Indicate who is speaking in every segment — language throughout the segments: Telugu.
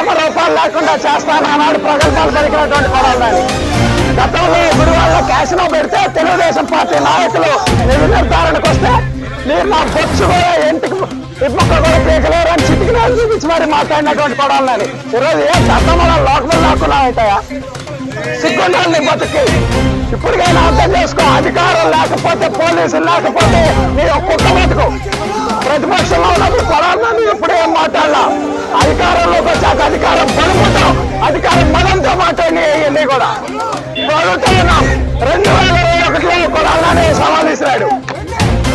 Speaker 1: అమ్మ రూపాయలు లేకుండా చేస్తాను ఆనాడు ప్రగల్భాలు పలికినటువంటి పదాలని గతంలో గుడివాడలో క్యాసినో పెడితే తెలుగుదేశం పార్టీ నాయకులు నిధి నిర్ధారణకు వస్తే మీరు నా బొచ్చు కూడా ఇంటికి ఇప్పొక్క కూడా పీకలేరు అని చిటికి చూపించి మరి మాట్లాడినటువంటి పడాలని ఈరోజు ఏ గతంలో లోకల్ లాక్కున్నా ఉంటాయా? సిగ్గుండాలి నీ బతుకి ఇప్పటికైనా అర్థం చేసుకో అధికారం లేకపోతే పోలీసులు లేకపోతే నీ ఒక్క బతుకు. ప్రతిపక్షంలో ఉన్నప్పుడు పడాలని ఎప్పుడు ఏం మాట్లాడలా? అధికారం మనంతో మాట్లాడి కూడా ఇప్పుడు రెండు వేల ఇరవై ఒకటిలో కొడాలని సవాల్ ఇస్తున్నాడు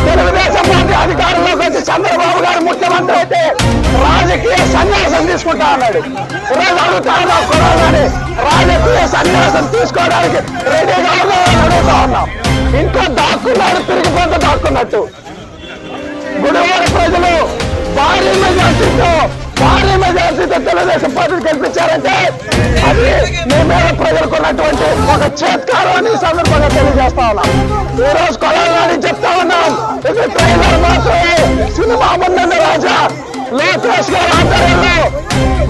Speaker 1: తెలుగుదేశం పార్టీ అధికారంలోకి వచ్చి చంద్రబాబు గారు ముఖ్యమంత్రి అయితే రాజకీయ సన్యాసం తీసుకుంటా అన్నాడు. ఈరోజు అడుగుతా కొడాలని రాజకీయ సన్యాసం తీసుకోవడానికి రెడీగా అడుగుతా ఉన్నాం. ఇంకా దాక్కున్నాడు తిరిగిపోతే దాక్కున్నట్టు. గుడివారి ప్రజలు భారీ మెజార్టీతో మెజార్టీతో తెలుగుదేశం పార్టీ కనిపించారంటే అది మీ మీద ప్రజలకు ఉన్నటువంటి ఒక చేత్కారం అని సందర్భంగా తెలియజేస్తా ఉన్నాం. ఈ రోజు కొలాలని చెప్తా ఉన్నాం. ఇది ట్రైలర్ మాత్రమే. సినిమా ముందన్న రాజా. లోకేష్ గారు ఆధ్వర్యంలో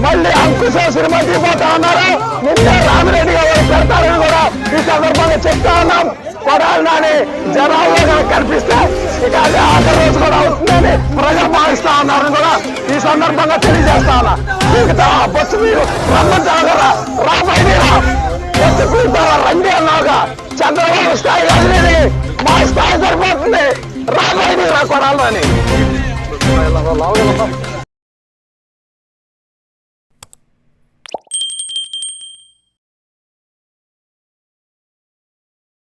Speaker 1: మళ్ళీ అంకుశ సినిమా తీపోతా ఉన్నారు. నిన్నే రామిరెడ్డి గారు పెడతారని కూడా ఈ సందర్భంగా చెప్తా ఉన్నాం. కొడాలని జనాల్లో కనిపిస్తే ఇక భావిస్తా ఉన్నారని కూడా ఈ సందర్భంగా తెలియజేస్తా ఉన్నా. మిగతా బస్సు మీరు రమ్మంటారా రాబోయేరా బస్సు రండి అన్నాగా చంద్రబాబు స్థాయి కాదు మా స్థాయి సరిపోతుంది. రాబోయేది రా కొడాలని